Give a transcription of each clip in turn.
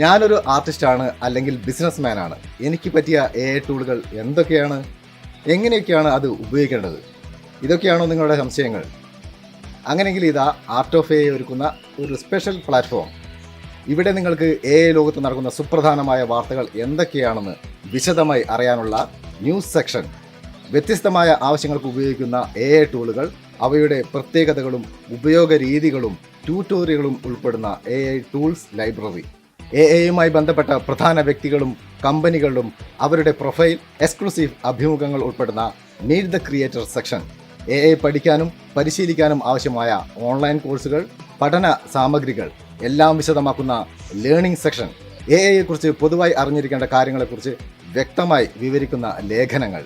ഞാനൊരു ആർട്ടിസ്റ്റാണ് അല്ലെങ്കിൽ ബിസിനസ് മാനാണ് എനിക്ക് പറ്റിയ എ ഐ ടൂളുകൾ എന്തൊക്കെയാണ്? എങ്ങനെയൊക്കെയാണ് അത് ഉപയോഗിക്കേണ്ടത്? ഇതൊക്കെയാണോ നിങ്ങളുടെ സംശയങ്ങൾ? അങ്ങനെയെങ്കിൽ ഇതാ ആർട്ട് ഓഫ് എ ഒരുക്കുന്ന ഒരു സ്പെഷ്യൽ പ്ലാറ്റ്ഫോം ഇവിടെ നിങ്ങൾക്ക് എ ഐ ലോകത്ത് നടക്കുന്ന സുപ്രധാനമായ വാർത്തകൾ എന്തൊക്കെയാണെന്ന് വിശദമായി അറിയാനുള്ള ന്യൂസ് സെക്ഷൻ വ്യത്യസ്തമായ ആവശ്യങ്ങൾക്ക് ഉപയോഗിക്കുന്ന എ ഐ ടൂളുകൾ അവയുടെ പ്രത്യേകതകളും ഉപയോഗ രീതികളും ട്യൂട്ടോറിയലുകളും ഉൾപ്പെടുന്ന A I tools library A എയുമായി ബന്ധപ്പെട്ട പ്രധാന വ്യക്തികളും കമ്പനികളും അവരുടെ പ്രൊഫൈൽ എക്സ്ക്ലൂസീവ് അഭിമുഖങ്ങൾ ഉൾപ്പെടുന്ന meet the creator section A I പഠിക്കാനും പരിശീലിക്കാനും ആവശ്യമായ ഓൺലൈൻ കോഴ്സുകൾ പഠന സാമഗ്രികൾ എല്ലാം വിശദമാക്കുന്ന ലേണിംഗ് സെക്ഷൻ. എ ഐയെക്കുറിച്ച് പൊതുവായി അറിഞ്ഞിരിക്കേണ്ട കാര്യങ്ങളെക്കുറിച്ച് വ്യക്തമായി വിവരിക്കുന്ന ലേഖനങ്ങൾ.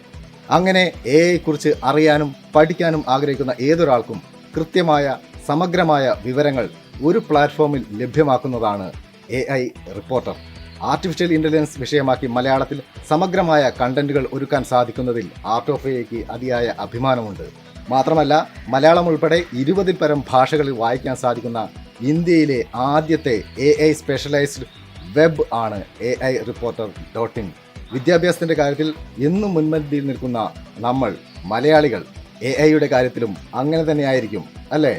അങ്ങനെ എ ഐയെക്കുറിച്ച് അറിയാനും പഠിക്കാനും ആഗ്രഹിക്കുന്ന ഏതൊരാൾക്കും കൃത്യമായ സമഗ്രമായ വിവരങ്ങൾ ഒരു പ്ലാറ്റ്ഫോമിൽ ലഭ്യമാക്കുന്നതാണ് A I reporter. Artificial intelligence വിഷയമാക്കി മലയാളത്തിൽ സമഗ്രമായ കണ്ടന്റുകൾ ഒരുക്കാൻ സാധിക്കുന്നതിൽ ആർട്ട് ഓഫ് എക്ക് അതിയായ അഭിമാനമുണ്ട്. മാത്രമല്ല മലയാളം ഉൾപ്പെടെ ഇരുപതിൽ പരം ഭാഷകളിൽ വായിക്കാൻ സാധിക്കുന്ന ഇന്ത്യയിലെ ആദ്യത്തെ എ ഐ സ്പെഷ്യലൈസ്ഡ് വെബ് ആണ് A I reporter dot in വിദ്യാഭ്യാസത്തിന്റെ കാര്യത്തിൽ എന്നും മുൻപന്തിയിൽ നിൽക്കുന്ന നമ്മൾ മലയാളികൾ എ ഐയുടെ കാര്യത്തിലും അങ്ങനെ തന്നെയായിരിക്കും അല്ലേ?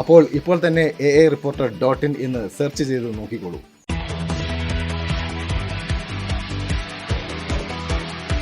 അപ്പോൾ ഇപ്പോൾ തന്നെ A I reporter dot in എന്ന് സെർച്ച് ചെയ്ത് നോക്കിക്കോളൂ.